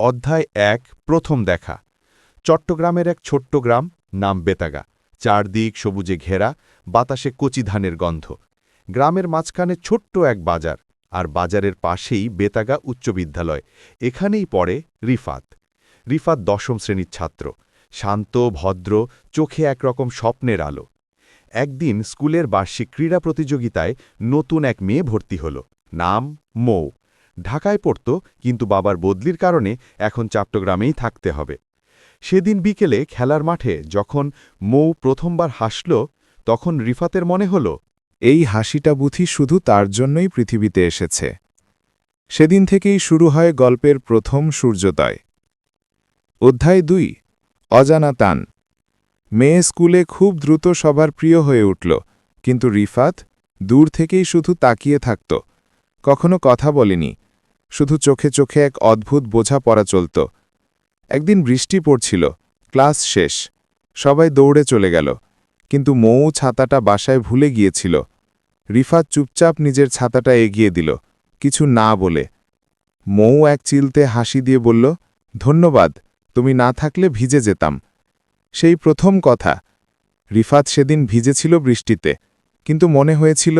অধ্যায় এক, প্রথম দেখা। চট্টগ্রামের এক ছোট্ট গ্রাম, নাম বেতাগা। চারদিক সবুজে ঘেরা, বাতাসে কচি ধানের গন্ধ। গ্রামের মাঝখানে ছোট্ট এক বাজার, আর বাজারের পাশেই বেতাগা উচ্চ বিদ্যালয়। এখানেই পড়ে রিফাত। রিফাত দশম শ্রেণির ছাত্র। শান্ত, ভদ্র, চোখে একরকম স্বপ্নের আলো। একদিন স্কুলের বার্ষিক ক্রীড়া প্রতিযোগিতায় নতুন এক মেয়ে ভর্তি হল। নাম মৌ। ঢাকায় পড়ত, কিন্তু বাবার বদলির কারণে এখন চট্টগ্রামেই থাকতে হবে। সেদিন বিকেলে খেলার মাঠে যখন মৌ প্রথমবার হাসল, তখন রিফাতের মনে হল, এই হাসিটা বুথি শুধু তার জন্যই পৃথিবীতে এসেছে। সেদিন থেকেই শুরু হয় গল্পের প্রথম সূর্যোদয়। অধ্যায় দুই, অজানা তান। মেয়ে স্কুলে খুব দ্রুত সবার প্রিয় হয়ে উঠল, কিন্তু রিফাত দূর থেকেই শুধু তাকিয়ে থাকত, কখনো কথা বলেনি শুধু চোখে চোখে এক অদ্ভুত বোঝা পড়া চলত। একদিন বৃষ্টি পড়ছিল, ক্লাস শেষ, সবাই দৌড়ে চলে গেল, কিন্তু মৌ ছাতাটা বাসায় ভুলে গিয়েছিল। রিফাত চুপচাপ নিজের ছাতাটা এগিয়ে দিল, কিছু না বলে। মৌ এক চিলতে হাসি দিয়ে বলল, ধন্যবাদ, তুমি না থাকলে ভিজে যেতাম। সেই প্রথম কথা। রিফাত সেদিন ভিজেছিল বৃষ্টিতে, কিন্তু মনে হয়েছিল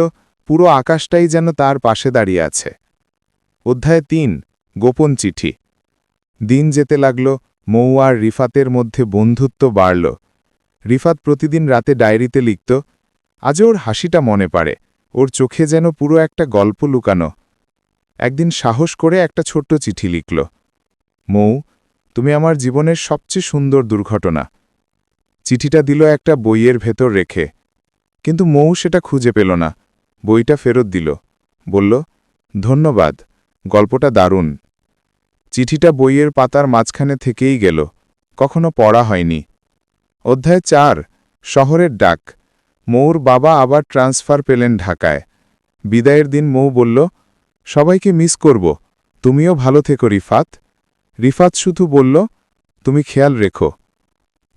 পুরো আকাশটাই যেন তার পাশে দাঁড়িয়ে আছে। অধ্যায় তিন, গোপন চিঠি। দিন যেতে লাগল, মৌ আর রিফাতের মধ্যে বন্ধুত্ব বাড়ল। রিফাত প্রতিদিন রাতে ডায়েরিতে লিখত, আজ ওর হাসিটা মনে পারে ওর চোখে যেন পুরো একটা গল্প লুকানো। একদিন সাহস করে একটা ছোট্ট চিঠি লিখল, মৌ, তুমি আমার জীবনের সবচেয়ে সুন্দর দুর্ঘটনা। চিঠিটা দিল একটা বইয়ের ভেতর রেখে, কিন্তু মৌ সেটা খুঁজে পেল না। বইটা ফেরত দিল, বলল, ধন্যবাদ। গল্পটা দারুণ। চিঠিটা বইয়ের পাতার মাঝখানে থেকেই গেল, কখনো পড়া হয়নি। অধ্যায় চার, শহরের ডাক। মৌর বাবা আবার ট্রান্সফার পেলেন ঢাকায়। বিদায়ের দিন মৌ বলল, সবাইকে মিস করব। তুমিও ভালো থেকো, রিফাত। রিফাত শুধু বলল, তুমি খেয়াল রেখো।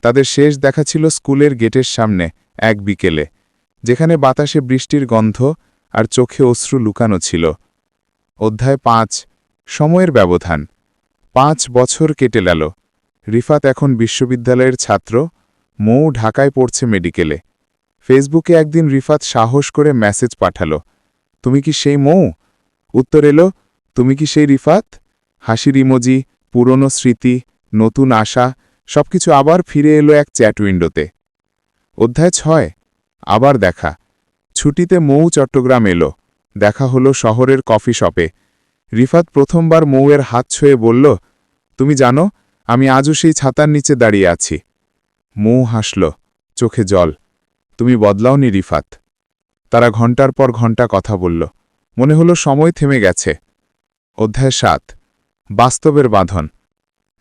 তাদের শেষ দেখা ছিল স্কুলের গেটের সামনে, এক বিকেলে, যেখানে বাতাসে বৃষ্টির গন্ধ আর চোখে অশ্রু লুকানো ছিল। অধ্যায় পাঁচ, সময়ের ব্যবধান। পাঁচ বছর কেটে গেল। রিফাত এখন বিশ্ববিদ্যালয়ের ছাত্র, মৌ ঢাকায় পড়ছে মেডিকেলে। ফেসবুকে একদিন রিফাত সাহস করে মেসেজ পাঠালো। তুমি কি সেই মৌ? উত্তর এলো, তুমি কি সেই রিফাত? হাসির ইমোজি, পুরনো স্মৃতি, নতুন আশা, সবকিছু আবার ফিরে এলো এক চ্যাট উইন্ডোতে। অধ্যায় ছয়, আবার দেখা। ছুটিতে মৌ চট্টগ্রাম এলো। দেখা হলো শহরের কফি শপে। রিফাত প্রথমবার মৌয়ের হাত ছুঁয়ে বলল, তুমি জানো, আমি আজও সেই ছাতার নিচে দাঁড়িয়ে আছি। মৌ হাসল, চোখে জল। তুমি বদলাওনি রিফাত। তারা ঘণ্টার পর ঘণ্টা কথা বলল। মনে হলো সময় থেমে গেছে। অধ্যায় সাত, বাস্তবের বাঁধন।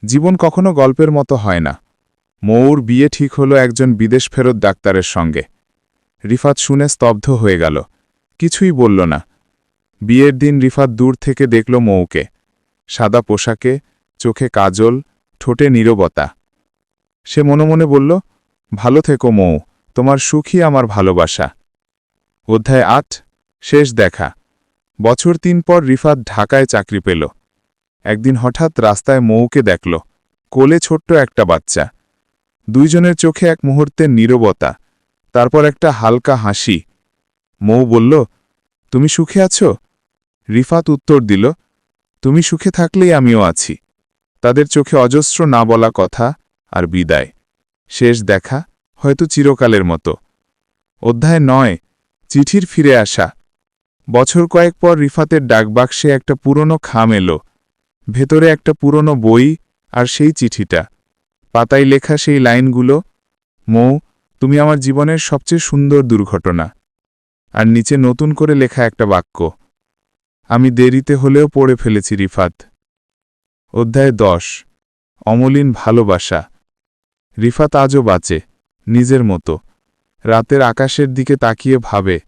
জীবন কখনো গল্পের মতো হয় না। মৌর বিয়ে ঠিক হলো একজন বিদেশ ফেরত ডাক্তারের সঙ্গে। রিফাত শুনে স্তব্ধ হয়ে গেল। কিছুই বলল না। বিয়ের দিন রিফাত দূর থেকে দেখল মৌকে। সাদা পোশাকে, চোখে কাজল, ঠোঁটে নীরবতা। সে মনে মনে বলল, ভালো থেকো মৌ, তোমার সুখই আমার ভালোবাসা। অধ্যায় আট, শেষ দেখা। বছর তিন পর রিফাত ঢাকায় চাকরি পেল। একদিন হঠাৎ রাস্তায় মৌকে দেখল, কোলে ছোট্ট একটা বাচ্চা। দুইজনের চোখে এক মুহূর্তের নীরবতা, তারপর একটা হালকা হাসি। মৌ বলল, তুমি সুখে আছো? রিফাত উত্তর দিল, তুমি সুখে থাকলেই আমিও আছি। তাদের চোখে অজস্র না বলা কথা আর বিদায়। শেষ দেখা হয়তো চিরকালের মতো। অধ্যায় নয়, চিঠির ফিরে আসা। বছর কয়েক পর রিফাতের ডাকবাক্সে একটা পুরনো খাম এলো। ভেতরে একটা পুরনো বই আর সেই চিঠিটা। পাতায় লেখা সেই লাইনগুলো, মৌ, তুমি আমার জীবনের সবচেয়ে সুন্দর দুর্ঘটনা। আর নিচে নতুন করে লেখা একটা বাক্য। আমি দেরিতে হলেও পড়ে ফেলেছি, রিফাত। অধ্যায় দশ। অমলিন ভালোবাসা। রিফাত আজও বাঁচে, নিজের মতো। রাতের আকাশের দিকে তাকিয়ে ভাবে,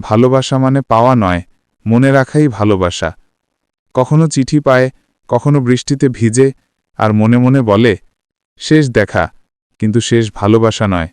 ভালোবাসা মানে পাওয়া নয়, মনে রাখাই ভালোবাসা। কখনো চিঠি পায়, কখনো বৃষ্টিতে ভিজে, আর মনে মনে বলে, শেষ দেখা, কিন্তু শেষ ভালোবাসা নয়।